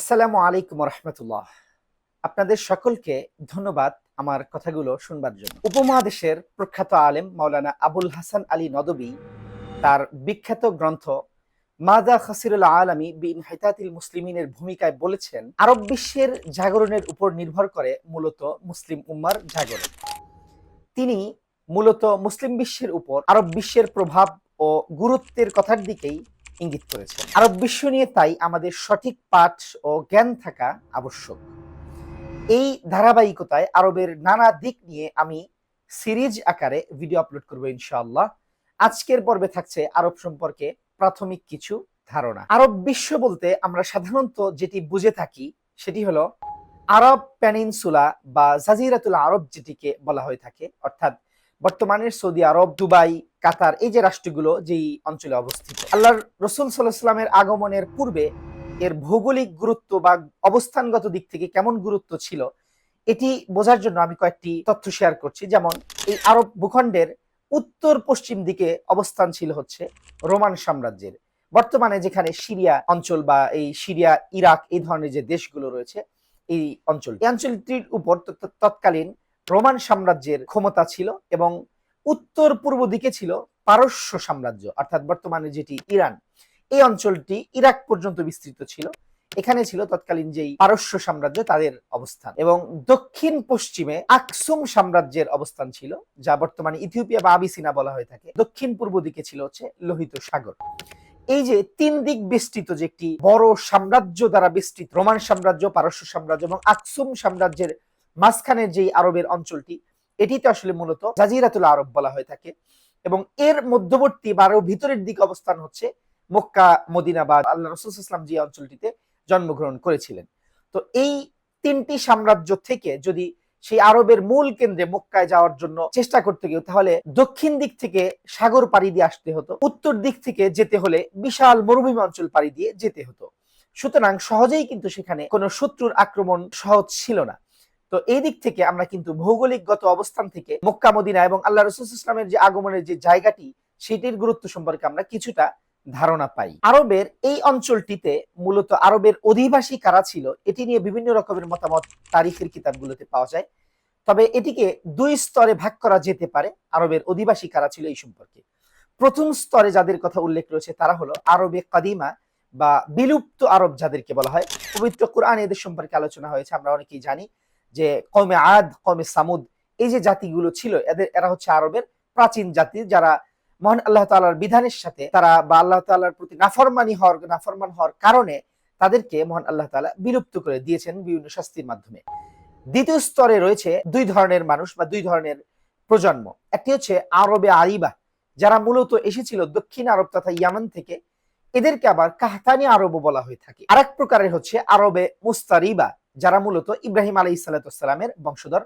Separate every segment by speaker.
Speaker 1: আসসালামু আলাইকুম রহমতুল্লাহ আপনাদের সকলকে ধন্যবাদ আমার কথাগুলো শুনবার জন্য। উপমহাদেশের প্রখ্যাত আলেম মাওলানা আবুল হাসান আলী নদবী তার বিখ্যাত গ্রন্থ মাদা খাসিরুল আলমী বিন হাইতাতিল মুসলিমিনের ভূমিকায় বলেছেন, আরব বিশ্বের জাগরণের উপর নির্ভর করে মূলত মুসলিম উম্মার জাগরণ। তিনি মূলত মুসলিম বিশ্বের উপর, আরব বিশ্বের প্রভাব ও গুরুত্বের কথার দিকেই ইঙ্গিত করেছেন আরব বিশ্ব নিয়ে তাই আমাদের সঠিক পাঠ ও জ্ঞান থাকা আবশ্যক। এই ধারাবাহিকতায় আরবের নানা দিক নিয়ে আমি সিরিজ আকারে ভিডিও আপলোড করব ইনশাআল্লাহ। আজকের পর্বে থাকছে আরব সম্পর্কে প্রাথমিক কিছু ধারণা। আরব বিশ্ব বলতে আমরা সাধারণত যেটি বুঝে থাকি সেটি হলো আরব প্যানিনসুলা বা জাজিরাতুল আরব যেটিকে বলা হয়ে থাকে, অর্থাৎ বর্তমানের সৌদি আরব, দুবাই, কাতার, এই যে রাষ্ট্রগুলো যেই অঞ্চলে অবস্থিত। আল্লাহর রসুল সাল্লাহামের আগমনের পূর্বে এর ভৌগোলিক গুরুত্ব বা অবস্থানগত দিক থেকে কেমন গুরুত্ব ছিল, এটি বোঝার জন্য আমি কয়েকটি তথ্য শেয়ার করছি। যেমন, এই আরব ভূখণ্ডের উত্তর পশ্চিম দিকে অবস্থান ছিল হচ্ছে রোমান সাম্রাজ্যের। বর্তমানে যেখানে সিরিয়া অঞ্চল বা এই সিরিয়া, ইরাক এই ধরনের যে দেশগুলো রয়েছে, এই অঞ্চল। এই অঞ্চলটির উপর তৎকালীন রোমান সাম্রাজ্যের ক্ষমতা ছিল এবং উত্তর পূর্ব দিকে ছিল পারস্য সাম্রাজ্য, অর্থাৎ বর্তমানে যেটি ইরান। এই অঞ্চলটি ইরাক পর্যন্ত বিস্তৃত ছিল। এখানে ছিল তৎকালীন যেই পারস্য সাম্রাজ্য, তাদের অবস্থান এবং দক্ষিণ পশ্চিমে আকসুম সাম্রাজ্যের অবস্থান ছিল, যা বর্তমানে ইথিওপিয়া বা আবিসিনা বলা হয়ে থাকে। দক্ষিণ পূর্ব দিকে ছিল হচ্ছে লোহিত সাগর। এই যে তিন দিক বিস্তৃত যে একটি বড় সাম্রাজ্য দ্বারা বিস্তৃত, রোমান সাম্রাজ্য, পারস্য সাম্রাজ্য এবং আকসুম সাম্রাজ্যের মাঝখানের যেই আরবের অঞ্চলটি, এটিতে আসলে মূলত জাজিরাতুল আরব বলা হয়ে থাকে এবং এর মধ্যবর্তী বা আরও ভিতরের দিকে অবস্থান হচ্ছে মক্কা, মদিনা বা আল্লাহ রসুলাম যে অঞ্চলটিতে জন্মগ্রহণ করেছিলেন। তো এই তিনটি সাম্রাজ্য থেকে যদি সেই আরবের মূল কেন্দ্রে মক্কায় যাওয়ার জন্য চেষ্টা করতে গিয়ে, তাহলে দক্ষিণ দিক থেকে সাগর পাড়ি দিয়ে আসতে হতো, উত্তর দিক থেকে যেতে হলে বিশাল মরুভূমি অঞ্চল পাড়ি দিয়ে যেতে হতো। সুতরাং সহজেই কিন্তু সেখানে কোনো শত্রুর আক্রমণ সহজ ছিল না। তো এই দিক থেকে আমরা কিন্তু ভৌগোলিকগত অবস্থান থেকে মক্কা, মদিনা এবং আল্লাহ রসুল ইসলামের যে আগমনের যে জায়গাটি, সেটির গুরুত্ব সম্পর্কে আমরা কিছুটা ধারণা পাই। আরবের এই অঞ্চলটিতে মূলত আরবের অধিবাসী কারা ছিল, এটি নিয়ে বিভিন্ন রকমের মতামত তারিখের কিতাবগুলোতে পাওয়া যায়। তবে এটিকে দুই স্তরে ভাগ করা যেতে পারে, আরবের অধিবাসী কারা ছিল এই সম্পর্কে। প্রথম স্তরে যাদের কথা উল্লেখ রয়েছে, তারা হলো আরবে কাদিমা বা বিলুপ্ত আরব যাদেরকে বলা হয়। পবিত্র কোরআন এদের সম্পর্কে আলোচনা হয়েছে, আমরা অনেকেই জানি। যে কমে আদ কমে সামুদ, এই যে জাতিগুলো ছিল, এদের, এরা হচ্ছে আরবের প্রাচীন জাতি যারা মহান আল্লাহ তালার বিধানের সাথে তারা বা আল্লাহ তালার প্রতি নাফরমানি হওয়ার, নাফরমান হওয়ার কারণে তাদেরকে মহান আল্লাহ তালা বিলুপ্ত করে দিয়েছেন বিভিন্ন শাস্তির মাধ্যমে। দ্বিতীয় স্তরে রয়েছে দুই ধরনের মানুষ বা দুই ধরনের প্রজন্ম। একটি হচ্ছে আরবে আরিবা, যারা মূলত এসেছিল দক্ষিণ আরব তথা ইয়ামান থেকে। এদেরকে আবার কাহতানি আরবও বলা হয়ে থাকে। আরেক প্রকারের হচ্ছে আরবে মুস্তারিবা যারা মূলত ইব্রাহিম আলী ইসালাতামের বংশধর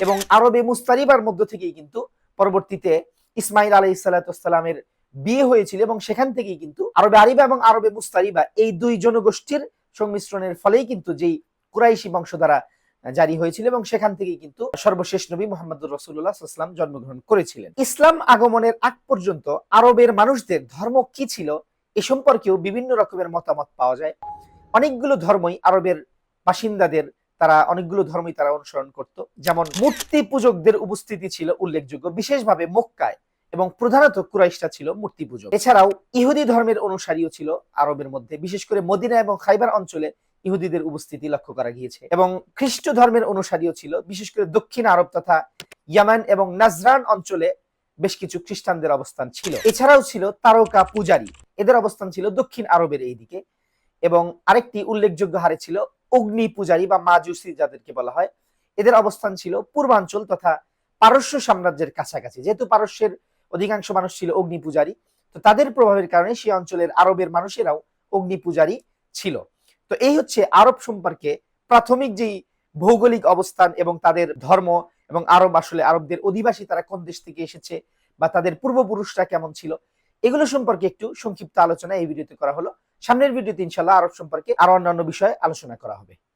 Speaker 1: এবং আরবে মুস্তারিবার মধ্য থেকেই কিন্তু পরবর্তীতে ইসমাইল আলী ইসালাতামের বিয়ে হয়েছিল এবং সেখান থেকেই কিন্তু আরবে আরিবা এবং আরবে মুস্তারিবা এই দুই জনগোষ্ঠীর সংমিশ্রণের ফলেই কিন্তু যেই কুরাইশি বংশ দ্বারা জারি হয়েছিল এবং সেখান থেকেই কিন্তু সর্বশেষ নবী মোহাম্মদ রসুল্লাহাম জন্মগ্রহণ করেছিলেন। ইসলাম আগমনের আগ পর্যন্ত আরবের মানুষদের ধর্ম কি ছিল এ সম্পর্কেও বিভিন্ন রকমের মতামত পাওয়া যায়। অনেকগুলো ধর্মই আরবের বাসিন্দাদের তারা অনেকগুলো ধর্মই তারা অনুসরণ করত। যেমন মূর্তি পূজকদের উপস্থিতি ছিল উল্লেখযোগ্য, বিশেষভাবে মক্কায় এবং প্রধানত কুরাইশটা ছিল মূর্তি পূজক। এছাড়াও ইহুদি ধর্মের অনুসারীও ছিল আরবের মধ্যে, বিশেষ করে মদিনা এবং খাইবার অঞ্চলে ইহুদিদের উপস্থিতি লক্ষ্য করা গিয়েছে। এবং খ্রিস্ট ধর্মের অনুসারীও ছিল, বিশেষ করে দক্ষিণ আরব তথা ইয়ামান এবং নাজরান অঞ্চলে বেশ কিছু খ্রিস্টানদের অবস্থান ছিল। এছাড়াও ছিল তারকা পূজারী, এদের অবস্থান ছিল দক্ষিণ আরবের এই দিকে এবং আরেকটি উল্লেখযোগ্য হারে ছিল অগ্নি পূজারী বা মাজুসি যাদেরকে বলা হয়, এদের অবস্থান ছিল পূর্বাঞ্চল তথা পারস্য সাম্রাজ্যের কাছাকাছি। যেহেতু পারস্যের অধিকাংশ মানুষ ছিল অগ্নি পূজারী, তো তাদের প্রভাবের কারণে সেই অঞ্চলের আরবের মানুষেরাও অগ্নি পূজারী ছিল। তো এই হচ্ছে আরব সম্পর্কে প্রাথমিক যেই ভৌগোলিক অবস্থান এবং তাদের ধর্ম এবং আরব আসলে আরবদের অধিবাসী তারা কোন দেশ থেকে এসেছে বা তাদের পূর্বপুরুষরা কেমন ছিল, এগুলো সম্পর্কে একটু সংক্ষিপ্ত আলোচনা এই ভিডিওতে করা হলো। সামনের ভিডিওতে ইনশাল্লাহ আরব সম্পর্কে আরও অন্যান্য বিষয়ে আলোচনা করা হবে।